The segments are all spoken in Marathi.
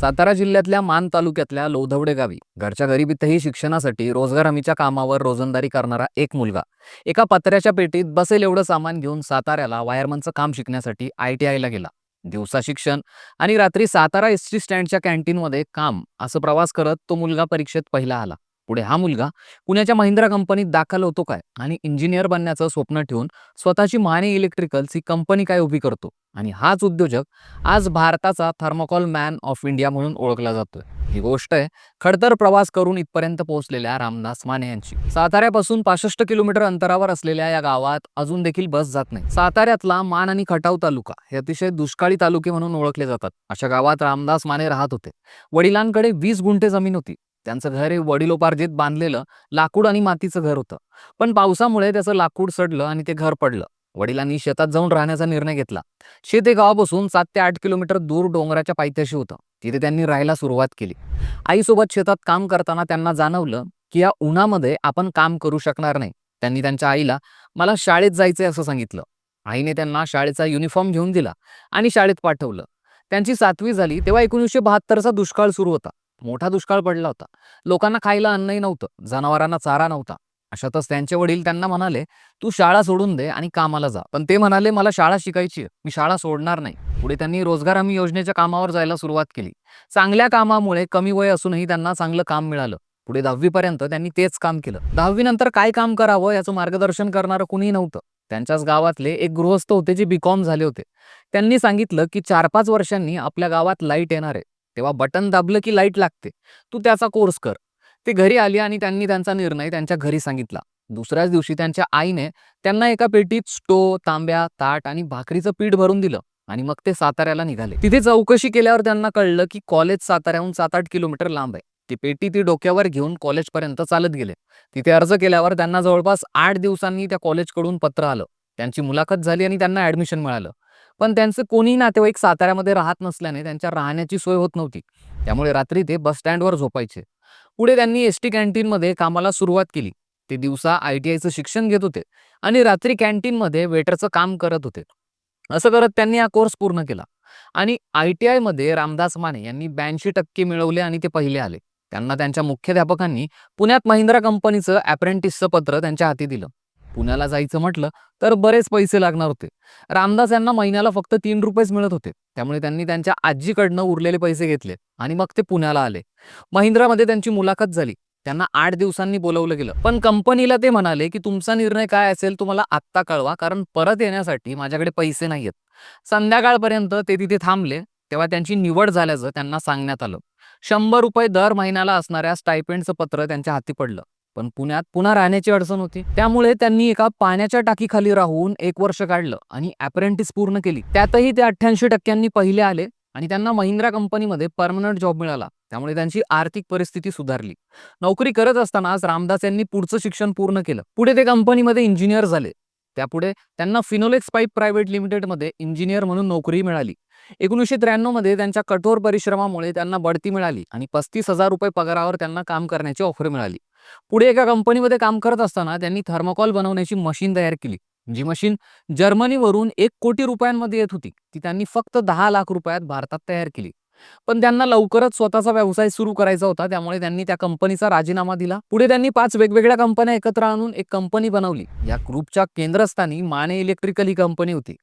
सातारा जिल्ह्यातल्या मान तालुक्यातल्या लोधवडे गावी घरच्या गरिबीतही शिक्षणासाठी रोजगार हमीच्या कामावर रोजंदारी करणारा एक मुलगा. एका पत्र्याच्या पेटीत बसेल एवढं सामान घेऊन साताऱ्याला वायरमनचं काम शिकण्यासाठी आय टी आयला गेला. दिवसा शिक्षण आणि रात्री सातारा एस टी स्टँडच्या कॅन्टीनमध्ये काम असं प्रवास करत तो मुलगा परीक्षेत पहिला आला. पुढे हा मुलगा पुण्याच्या महिंद्रा कंपनीत दाखल होतो काय आणि इंजिनियर बनण्याचं स्वप्न ठेवून स्वतःची माने इलेक्ट्रिकल्स ही कंपनी काय उभी करतो? आणि हाच उद्योजक आज भारताचा थर्मोकॉल मॅन ऑफ इंडिया म्हणून ओळखला जातोय. ही गोष्ट आहे खडतर प्रवास करून इथपर्यंत पोहोचलेल्या रामदास माने यांची. साताऱ्यापासून पासष्ट किलोमीटर अंतरावर असलेल्या या गावात अजून देखील बस जात नाही. साताऱ्यातला मान आणि खटाव तालुका हे अतिशय दुष्काळी तालुके म्हणून ओळखले जातात. अशा गावात रामदास माने राहत होते. वडिलांकडे वीस गुंठे जमीन होती. त्यांचं घर हे वडिलोपार्जित बांधलेलं लाकूड आणि मातीचं घर होतं. पण पावसामुळे त्याचं लाकूड सडलं आणि ते घर पडलं. वडिलांनी शेतात जाऊन राहण्याचा निर्णय घेतला. शेत हे गावापासून सात ते आठ किलोमीटर दूर डोंगराच्या पायथ्याशी होतं. तिथे त्यांनी राहायला सुरुवात केली. आईसोबत शेतात काम करताना त्यांना जाणवलं की या उन्हामध्ये आपण काम करू शकणार नाही. त्यांनी त्यांच्या आईला मला शाळेत जायचंय असं सांगितलं. आईने त्यांना शाळेचा युनिफॉर्म घेऊन दिला आणि शाळेत पाठवलं. त्यांची सातवी झाली तेव्हा एकोणीसशे बहात्तरचा दुष्काळ सुरू होता. मोठा दुष्काळ पडला होता. लोकांना खायला अन्नही नव्हतं जनावरांना चारा नव्हता. अशातच त्यांचे वडील त्यांना म्हणाले तू शाळा सोडून दे आणि कामाला जा. पण ते म्हणाले मला शाळा शिकायची आहे, मी शाळा सोडणार नाही. पुढे त्यांनी रोजगार हमी योजनेच्या कामावर जायला सुरुवात केली. चांगल्या कामामुळे कमी वय असूनही त्यांना चांगलं काम मिळालं. पुढे दहावीपर्यंत त्यांनी तेच काम केलं. दहावी नंतर काय काम करावं याचं मार्गदर्शन करणारं कुणी नव्हतं. त्यांच्याच गावातले एक गृहस्थ होते जे बीकॉम झाले होते. त्यांनी सांगितलं की चार पाच वर्षांनी आपल्या गावात लाइट येणार आहे. तेव्हा बटन दाबलं की लाइट लागते. तू त्याचा कोर्स कर. ते घरी आली आणि त्यांनी त्यांचा निर्णय त्यांच्या घरी सांगितला. दुसऱ्याच दिवशी त्यांच्या आईने त्यांना एका पेटीत स्टो तांब्या ताट आणि भाकरीचं पीठ भरून दिलं आणि मग ते साताऱ्याला निघाले. तिथे चौकशी केल्यावर त्यांना कळलं की कॉलेज साताऱ्याहून सात आठ किलोमीटर लांब आहे. ती पेटी ती डोक्यावर घेऊन कॉलेजपर्यंत चालत गेले. तिथे अर्ज केल्यावर त्यांना जवळपास आठ दिवसांनी त्या कॉलेजकडून पत्र आलं. त्यांची मुलाखत झाली आणि त्यांना ऍडमिशन मिळालं. पण त्यांचं कोणीही नातेवाईक साताऱ्यामध्ये राहत नसल्याने त्यांच्या राहण्याची सोय होत नव्हती. त्यामुळे रात्री ते बस स्टँडवर झोपायचे. पुढे त्यांनी एस टी कॅन्टीनमध्ये कामाला सुरुवात केली. ते दिवसा आय टी आयचं शिक्षण घेत होते आणि रात्री कॅन्टीनमध्ये वेटरचं काम करत होते. असं करत त्यांनी हा कोर्स पूर्ण केला. आणि आय टी आयमध्ये रामदास माने यांनी ब्याऐंशी टक्के मिळवले आणि ते पहिले आले. त्यांना त्यांच्या मुख्याध्यापकांनी पुण्यात महिंद्रा कंपनीचं अप्रेंटिसचं पत्र त्यांच्या हाती दिलं. पुण्याला जायचं म्हटलं तर बरेच पैसे लागणार होते. रामदास यांना महिन्याला फक्त तीन रुपयेच मिळत होते. त्यामुळे त्यांनी त्यांच्या आजीकडनं उरलेले पैसे घेतले आणि मग ते पुण्याला आले. महिंद्रामध्ये त्यांची मुलाखत झाली. त्यांना आठ दिवसांनी बोलवलं गेलं. पण कंपनीला ते म्हणाले की तुमचा निर्णय काय असेल तुम्हाला आत्ता कळवा कारण परत येण्यासाठी माझ्याकडे पैसे नाहीयेत. संध्याकाळपर्यंत ते तिथे थांबले. तेव्हा त्यांची निवड झाल्याचं त्यांना सांगण्यात आलं. शंभर रुपये दर महिन्याला असणाऱ्या स्टायपेंडचं पत्र त्यांच्या हाती पडलं. पण पुण्यात पुन्हा राहण्याची अडचण होती. त्यामुळे त्यांनी एका पाण्याच्या टाकीखाली राहून एक वर्ष काढलं आणि अप्रेंटिस पूर्ण केली. त्यातही ते अठ्ठ्याऐंशी टक्क्यांनी पहिले आले आणि त्यांना महिंद्रा कंपनीमध्ये परमनंट जॉब मिळाला. त्यामुळे त्यांची आर्थिक परिस्थिती सुधारली. नोकरी करत असतानाच रामदास यांनी पुढचं शिक्षण पूर्ण केलं. पुढे ते कंपनीमध्ये इंजिनियर झाले. त्यापुढे त्यांना फिनोलेक्स पाईप प्रायव्हेट लिमिटेडमध्ये इंजिनियर म्हणून नोकरी मिळाली. एकोणीसशे त्र्याण्णवमध्ये त्यांच्या कठोर परिश्रमामुळे त्यांना बढती मिळाली आणि पस्तीस हजार रुपये पगारावर त्यांना काम करण्याची ऑफर मिळाली. पुढे एका कंपनीमध्ये काम करत असताना त्यांनी थर्मोकॉल बनवण्याची मशीन तयार केली. जी मशीन जर्मनीवरून एक कोटी रुपयांमध्ये येत होती. ती त्यांनी फक्त दहा लाख रुपयात भारतात तयार केली. पण त्यांना लवकरच स्वतःचा व्यवसाय सुरू करायचा होता. त्यामुळे त्यांनी त्या कंपनीचा राजीनामा दिला. पुढे त्यांनी पाच वेगवेगळ्या कंपन्या एकत्र आणून एक कंपनी बनवली. या ग्रुपच्या केंद्रस्थानी माने इलेक्ट्रिकल ही कंपनी होती.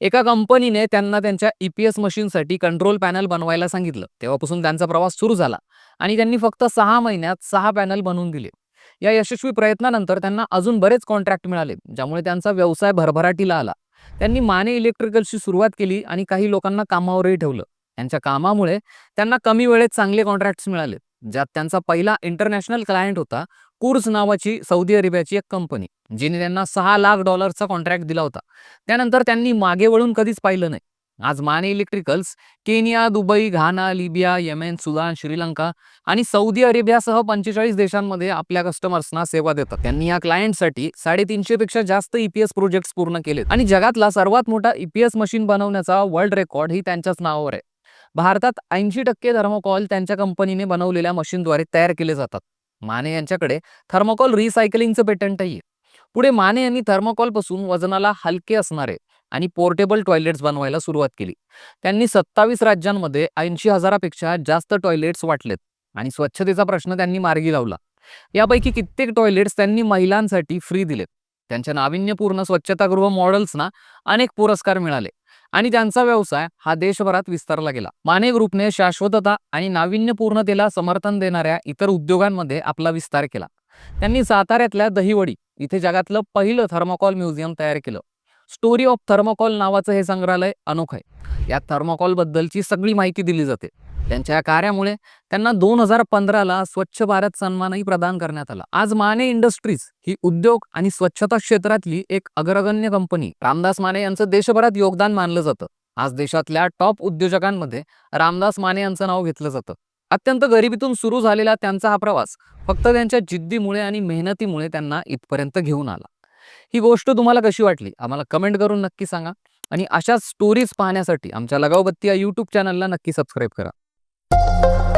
एका कंपनीने त्यांना त्यांच्या ईपीएस मशीनसाठी कंट्रोल पॅनल बनवायला सांगितलं. तेव्हापासून त्यांचा प्रवास सुरू झाला आणि त्यांनी फक्त सहा महिन्यात सहा पॅनल बनवून दिले. या यशस्वी प्रयत्नानंतर त्यांना अजून बरेच कॉन्ट्रॅक्ट मिळाले ज्यामुळे त्यांचा व्यवसाय भरभराटीला आला. त्यांनी माने इलेक्ट्रिकल्सची सुरुवात केली आणि काही लोकांना कामावरही ठेवलं. त्यांच्या कामामुळे त्यांना कमी वेळेत चांगले कॉन्ट्रॅक्ट्स मिळाले ज्यात त्यांचा पहिला इंटरनॅशनल क्लायंट होता कुर्स नावाची सौदी अरेबियाची एक कंपनी जिने त्यांना सहा लाख डॉलरचा कॉन्ट्रॅक्ट दिला होता. त्यानंतर त्यांनी मागे वळून कधीच पाहिलं नाही. आज Mane electricals Kenya Dubai Ghana Libya Yemen Sudan Sri Lanka आणि सौदी अरेबियासह पंचेचाळीस देशांमध्ये आपल्या कस्टमर्सना सेवा देतात. त्यांनी या क्लायंटसाठी साडेतीनशे पेक्षा जास्त ईपीएस प्रोजेक्ट्स पूर्ण केलेत. आणि जगातला सर्वात मोठा ईपीएस मशीन बनवण्याचा वर्ल्ड रेकॉर्ड ही त्यांच्याच नावावर आहे. भारतात ऐंशी टक्के धर्मकॉल त्यांच्या कंपनीने बनवलेल्या मशीनद्वारे तयार केले जातात. माने यांच्याकडे थर्मोकॉल रिसायकलिंगचं पेटंटही आहे. पुढे माने यांनी थर्मोकॉलपासून वजनाला हलके असणारे आणि पोर्टेबल टॉयलेट्स बनवायला सुरुवात केली. त्यांनी सत्तावीस राज्यांमध्ये ऐंशी हजारापेक्षा जास्त टॉयलेट्स वाटलेत आणि स्वच्छतेचा प्रश्न त्यांनी मार्गी लावला. यापैकी कित्येक टॉयलेट्स त्यांनी महिलांसाठी फ्री दिलेत. त्यांच्या नाविन्यपूर्ण स्वच्छतागृह मॉडेल्सना अनेक पुरस्कार मिळाले. आणि त्यांचा व्यवसाय हा देशभरात विस्तारला गेला. माने ग्रुपने शाश्वतता आणि नाविन्यपूर्णतेला समर्थन देणाऱ्या इतर उद्योगांमध्ये आपला विस्तार केला. त्यांनी साताऱ्यातल्या दहिवडी इथे जगातलं पहिलं थर्मोकॉल म्युझियम तयार केलं. स्टोरी ऑफ थर्मोकॉल नावाचं हे संग्रहालय अनोखं आहे. या थर्मोकॉल बद्दलची सगळी माहिती दिली जाते. त्यांच्या कार्यामुळे त्यांना दोन हजार पंधराला स्वच्छ भारत सन्मानही प्रदान करण्यात आला. आज माने इंडस्ट्रीज ही उद्योग आणि स्वच्छता क्षेत्रातली एक अग्रगण्य कंपनी रामदास माने यांचं देशभरात योगदान मानलं जातं. आज देशातल्या टॉप उद्योजकांमध्ये रामदास माने यांचं नाव घेतलं जातं. अत्यंत गरिबीतून सुरू झालेला त्यांचा हा प्रवास फक्त त्यांच्या जिद्दीमुळे आणि मेहनतीमुळे त्यांना इथपर्यंत घेऊन आला. ही गोष्ट तुम्हाला कशी वाटली? आम्हाला कमेंट करून नक्की सांगा. आणि अशाच स्टोरीज पाहण्यासाठी आमच्या लगावबत्ती या यूट्यूब चॅनलला नक्की सबस्क्राईब करा. you